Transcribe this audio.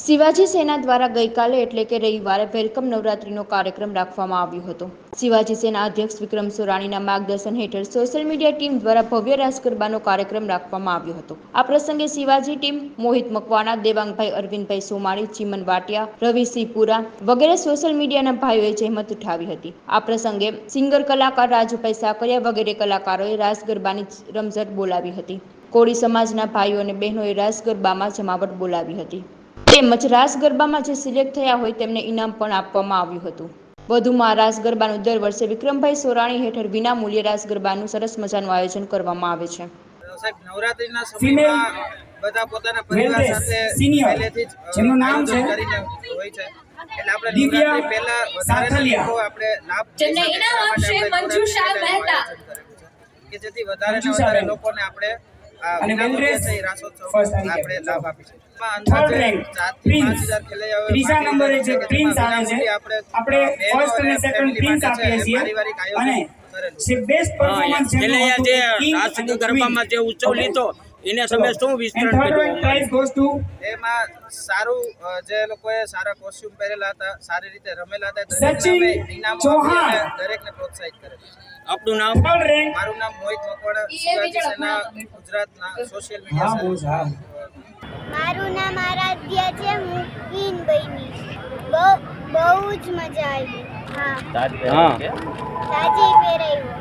શિવાજી સેના દ્વારા ગઈકાલે એટલે કે રવિવારે વેલકમ નવરાત્રીનો કાર્યક્રમ રાખવામાં આવ્યો હતો. શિવાજી સેના અધ્યક્ષ વિક્રમ સોરાણીના માર્ગદર્શન હેઠળ સોશિયલ મીડિયા ટીમ દ્વારા ભવ્ય રાસ ગરબાનો કાર્યક્રમ રાખવામાં આવ્યો હતો. આ પ્રસંગે શિવાજી ટીમ મોહિત મકવાણા, દેવાંગભાઈ અરવિંદભાઈ સોમાણી, ચીમન વાટિયા રવિસિંહ પુરા વગેરે સોશિયલ મીડિયાના ભાઈઓએ જહેમત ઉઠાવી હતી. આ પ્રસંગે સિંગર કલાકાર રાજુભાઈ સાકરિયા વગેરે કલાકારોએ રાસ ગરબાની રમઝટ બોલાવી હતી. કોળી સમાજના ભાઈઓ અને બહેનોએ રાસ ગરબામાં જમાવટ બોલાવી હતી. તેમજ રાસ ગરબામાં જે સિલેક્ટ થયા હોય તેમને ઇનામ પણ આપવામાં આવ્યું હતું. વધુમાં રાસ ગરબાનું દર વર્ષે વિક્રમભાઈ સોરાણી હેઠળ વિના વિનામૂલ્યે રાસ ગરબાનું સરસ મજાનું આયોજન કરવામાં આવે છે. સાહેબ નવરાત્રીના સમયમાં બધા પોતાના પરિવાર સાથે પહેલેથી જ અ, નામ છે કરીને હોય છે. એટલે આપણે નવરાત્રી પહેલા વધારે લોકો આપણે લાભ મંજુષા નવરાત્રી પહેલા મહેતા. કે જેથી વધારે ને વધારે લોકોને આપણે અને તારીખે. લાભ થર્ડ રેન્ક પ્રિન્સ ત્રીજા નંબરે લીધો જે પ્રિન્સ આવે છે આપણે ફર્સ્ટ અને સેકન્ડ પ્રિન્સ આપીએ છીએ. અને જે બેસ્ટ પરફોર્મન્સ એટલે જે રાસ ગરબામાં જે ઉત્સવ લીધો એને તમે શું વિસ્તરણ કર્યું? પ્રાઇઝ ગોઝ ટુ એમાં સારું જે લોકોએ સારા કોસ્ટ્યુમ પહેરેલા હતા સારી રીતે રમેલા હતા સચિન ચૌહાણ. દરેકને પ્રોત્સાહિત કરે છે. આપનું નામ? મારું નામ મોહિત મકવાણા ગુજરાતના સોશિયલ મીડિયા મારું નામ આરાધ્ય છે હું ક્વીન બની બહુ બહુ જ મજા આવી. હા. હા. સાજી પહેરાવ્યો